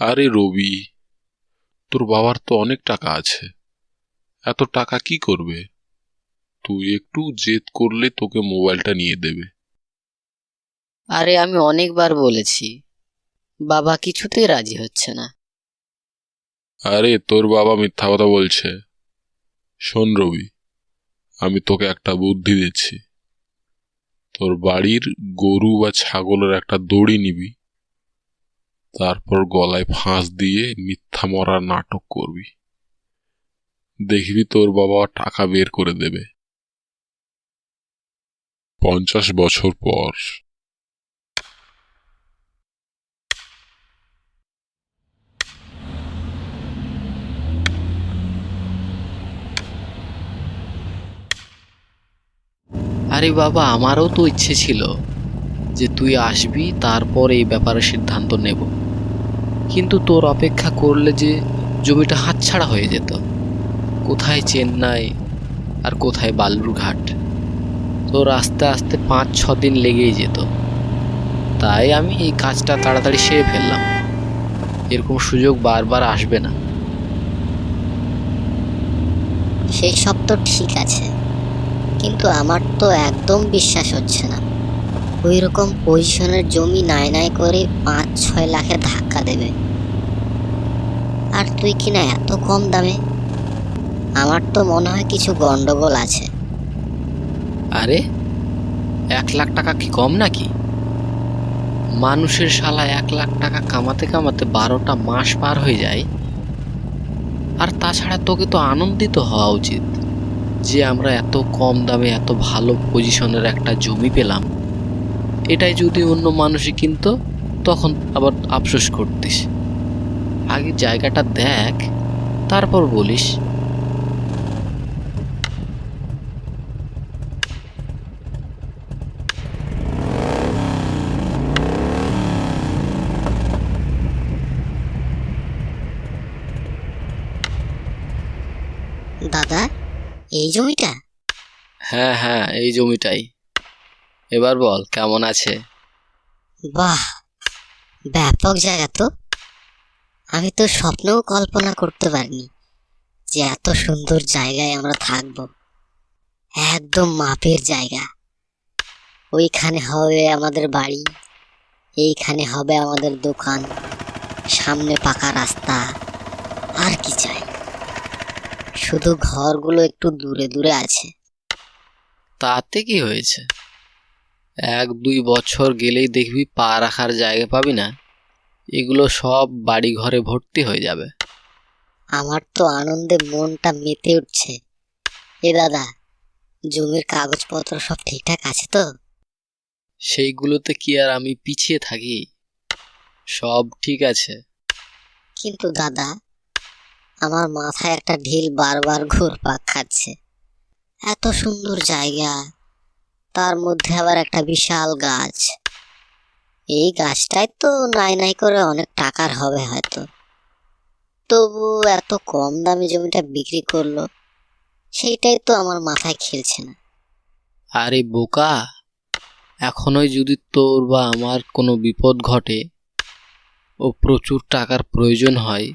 আরে রবি তোর বাবার তো অনেক টাকা আছে। এত টাকা কি করবে? তুই একটু জেদ করলে তোকে মোবাইলটা নিয়ে দেবে। আরে আমি অনেকবার বলেছি বাবা কিছুতেই রাজি হচ্ছে না। আরে তোর বাবা মিথ্যা কথা বলছে। শোন রবি আমি তোকে একটা বুদ্ধি দিচ্ছি। তোর বাড়ির গরু বা ছাগলের একটা দড়ি নিবি তারপর গলায় ফাঁস দিয়ে মিথ্যা মরার নাটক করবি। দেখবি তোর বাবা টাকা বের করে দেবে। পঞ্চাশ বছর পর। আরে বাবা, আমারও তো ইচ্ছে ছিল। যে তুই আসবি, তারপর এই ব্যাপারে সিদ্ধান্ত নেব। কিন্তু তোর অপেক্ষা করলে যে জমিটা হাতছাড়া হয়ে যেত। কোথায় চেন্নাই আর কোথায় বালুরঘাট? তোর আস্তে আস্তে পাঁচ, ছ দিন লেগেই যেত। তাই আমি এই কাজটা তাড়াতাড়ি সেরে ফেললাম। এরকম সুযোগ বারবার আসবে না। সেই সব তো ঠিক আছে। কিন্তু আমার তো একদম বিশ্বাস হচ্ছে না। ওই রকম পজিশনের জমি নাই নাই করে পাঁচ, ছয় লাখে ধাক্কা দেবে। আর তুই কিনা এত কম দামে? আমার তো মনে হয় কিছু গন্ডগোল আছে। আরে, এক লাখ টাকা কি কম নাকি? মানুষের শালা এক লাখ টাকা কামাতে কামাতে বারোটা মাস পার হয়ে যায়। আর তাছাড়া তোকে তো আনন্দিত হওয়া উচিত যে আমরা এত কম দামে, এত ভালো পজিশনের একটা জমি পেলাম। এটাই যদি অন্য মানুষই কিনতো তখন আবার আফসোস করতিস। আগে জায়গাটা দেখ তারপর বলিস। দাদা এই জমিটা? হ্যাঁ হ্যাঁ এই জমিটাই। এবার বল কেমন আছে? বাহ ব্যাপক জায়গা তো। আমি তো স্বপ্নেও কল্পনা করতে পারিনি যে এত সুন্দর জায়গায় আমরা থাকব। একদম মাপের জায়গা। ওইখানে হবে আমাদের বাড়ি এইখানে হবে আমাদের দোকান সামনে পাকা রাস্তা আর কি চাই। শুধু ঘরগুলো একটু দূরে দূরে আছে। তাতে কি হয়েছে? এক দুই বছর গেলেই দেখবি পা রাখার জায়গা পাবি না। এগুলো সব বাড়ি ঘরে ভর্তি হয়ে যাবে। আমার তো আনন্দে মনটা মেতে উঠছে। এ দাদা জমির কাগজপত্র সব ঠিকঠাক আছে তো? সেইগুলোতে কি আর আমি পিছিয়ে থাকি? সব ঠিক আছে। কিন্তু দাদা আমার মাথায় একটা ঢিল বারবার ঘুরপাক খাচ্ছে। এত সুন্দর জায়গা। তার মধ্যে আবার একটা বিশাল গাছ। এই গাছটাই তো নাই নাই করে অনেক টাকার হবে হয়তো। তবু এত কম দামে জমিটা বিক্রি করল, সেইটাই তো আমার মাথায় খেলছে না। আরে বোকা, এখনোই যদি তোর বা আমার কোনো বিপদ ঘটে ও প্রচুর টাকার প্রয়োজন হয়,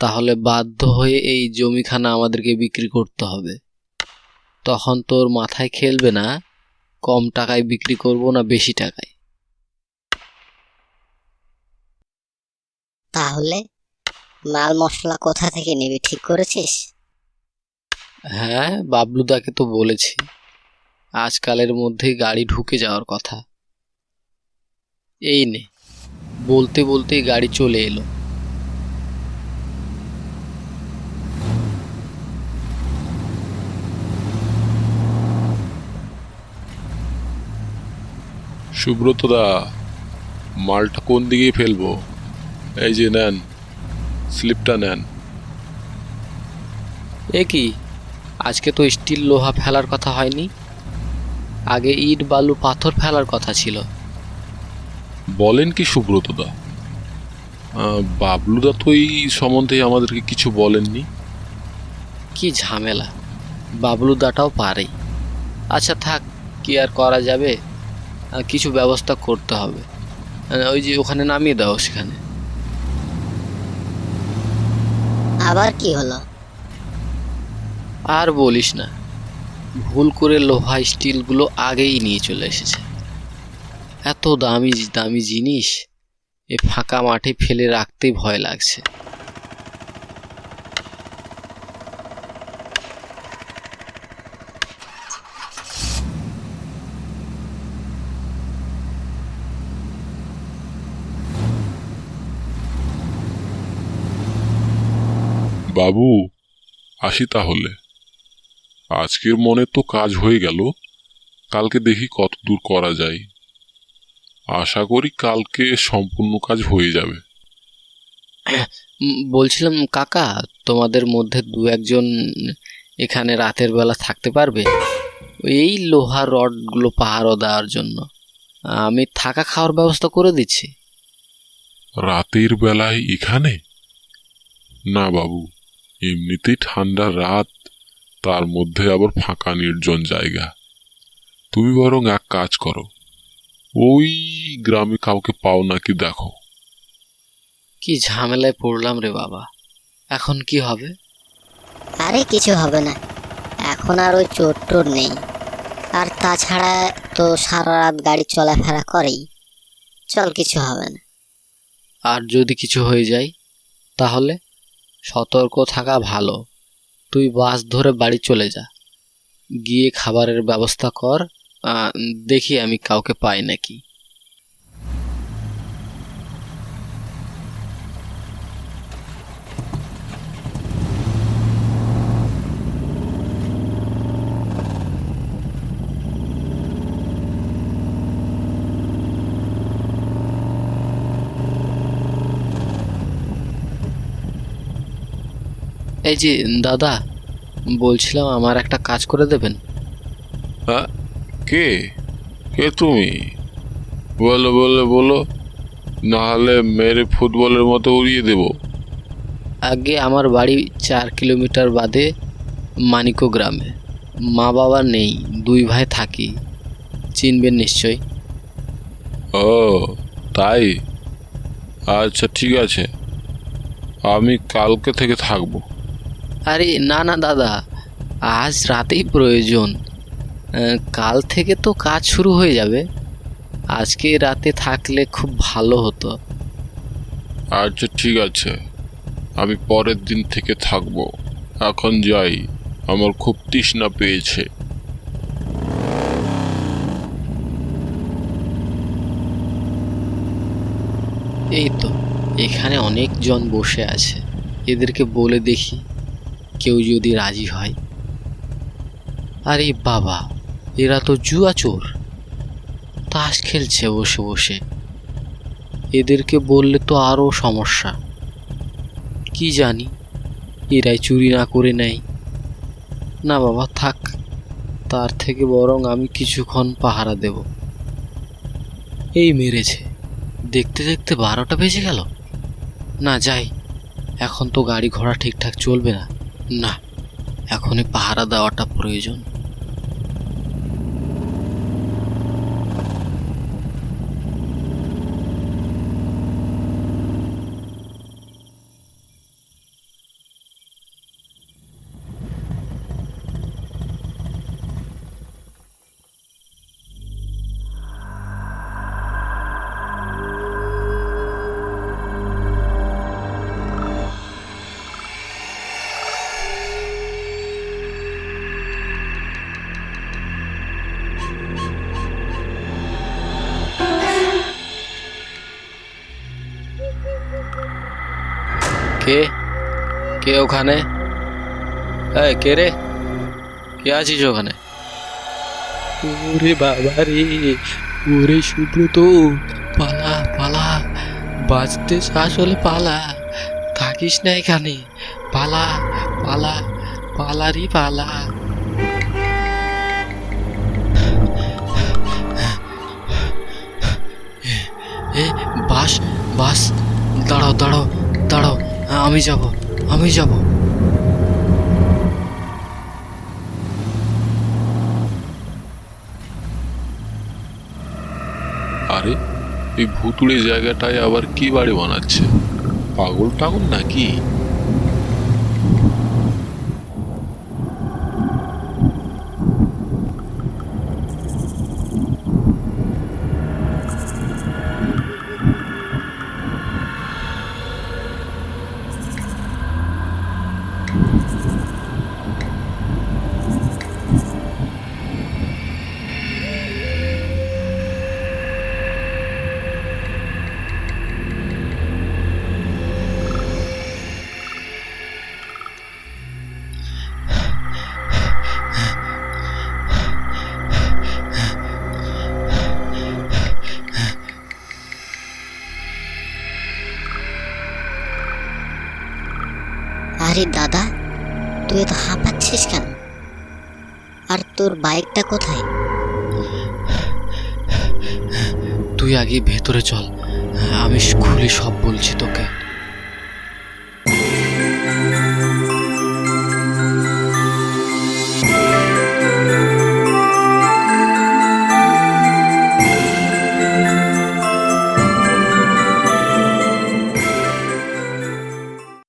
তাহলে বাধ্য হয়ে এই জমিখানা আমাদেরকে বিক্রি করতে হবে। তখন তোর মাথায় খেলবে না কম টাকায় বিক্রি করব না বেশি টাকায়। তাহলে মাল মশলা কোথা থেকে নিবি ঠিক করেছিস? হ্যাঁ বাবলুদাকে তো বলেছি। আজকালের মধ্যেই গাড়ি ঢুকে যাওয়ার কথা। এই নে বলতে বলতেই গাড়ি চলে এলো। সুব্রত দা মালটা কোন দিকে ফেলব? এই যে নেন স্লিপটা নেন। এ কি? আজকে তো স্টিল লোহা ফেলার কথা হয়নি। আগে ইট বালু পাথর ফেলার কথা ছিল। বলেন কি সুব্রত দা আহ, বাবলুদা তো এই সম্বন্ধে আমাদেরকে কিছু বলেননি। কি ঝামেলা। বাবলু দাটাও পারেই আচ্ছা থাক কি আর করা যাবে? কিছু ব্যবস্থা করতে হবে। ওই যে ওখানে নামিয়ে দাও সেখানে। আবার কি হলো? আর বলিস না। ভুল করে লোহা স্টিলগুলো আগেই নিয়ে চলে এসেছে। এত দামি দামি জিনিস। এ ফাঁকা মাঠে ফেলে রাখতে ভয় লাগছে। বাবু আসি তাহলে। আজকের মনে তো কাজ হয়ে গেল কালকে দেখি কত দূর করা যায়। আশা করি কালকে সম্পূর্ণ কাজ হয়ে যাবে। বলছিলাম কাকা তোমাদের মধ্যে দু একজন এখানে রাতের বেলা থাকতে পারবে? এই লোহার রডগুলো পাহারও দেওয়ার জন্য। আমি থাকা খাওয়ার ব্যবস্থা করে দিচ্ছি। রাতের বেলায় এখানে? না বাবু এমনিতেই ঠান্ডা রাত তার মধ্যে আবার ফাঁকা নির্জন জায়গা। তুমি বরং এক কাজ করো ওই গ্রামে কাউকে পাও নাকি দেখো। কি ঝামেলায় পড়লাম রে বাবা এখন কি হবে? আরে কিছু হবে না এখন আর ওই চোর টোর নেই। আর তাছাড়া তো সারা রাত গাড়ি চলাফেরা করেই চল কিছু হবে না। আর যদি কিছু হয়ে যায় তাহলে? সতর্ক থাকা ভালো। তুই বাস ধরে বাড়ি চলে যা। গিয়ে খাবারের ব্যবস্থা কর। দেখি আমি কাউকে পাই নাকি। এই যে দাদা বলছিলাম আমার একটা কাজ করে দেবেন। হ্যাঁ কে? কে তুমি? বলো বলো বলো। নাহলে মেরে ফুটবলের মতো উড়িয়ে দেবো। আগে আমার বাড়ি চার কিলোমিটার বাদে মানিকো গ্রামে। মা বাবা নেই দুই ভাই থাকি। চিনবেন নিশ্চয় ও তাই? আচ্ছা ঠিক আছে। আমি কালকে থেকে থাকব। আরে না না দাদা আজ রাতেই প্রয়োজন। কাল থেকে তো কাজ শুরু হয়ে যাবে। আজকে রাতে থাকলে খুব ভালো হতো। আচ্ছা ঠিক আছে। আমি পরের দিন থেকে থাকব। এখন যাই। আমার খুব তৃষ্ণা পেয়েছে। এই তো এখানে অনেকজন বসে আছে। এদেরকে বলে দেখি। কেউ যদি রাজি হয়। আরে বাবা, এরা তো জুয়া চোর। তাস খেলছে বসে বসে। এদেরকে বললে তো আরও সমস্যা। কি জানি, এরাই চুরি না করে নেয়। না বাবা, থাক। তার থেকে বরং আমি কিছুক্ষণ পাহারা দেব। এই মেরেছে। দেখতে দেখতে বারোটা বেজে গেল। না, যাই। এখন তো গাড়ি ঘোড়া ঠিকঠাক চলবে না। না এখনই পাহারা দেওয়াটা প্রয়োজন। কে? কে ওখানে? এই, কে রে? কে আছিস ওখানে? ওরে বাবা রে ওরে সুব্রত পালা পালা, বাঁচতে শ্বাস হলে পালা, থাকিস না এখানে, পালা পালা পালা। রে পালা এ, বাস বাস, দাঁড়াও দাঁড়াও দাঁড়াও। আমি যাব আমি যাব। আরে, এই ভুতুড়ে জায়গাটায় আবার কি বাড়ি বানাচ্ছে? পাগল টাগল নাকি? আরে দাদা, তুই এত হাঁপাচ্ছিস কেন? আর তোর বাইকটা কোথায়? তুই আগে ভেতরে চল, আমি খুলে সব বলছি তোকে।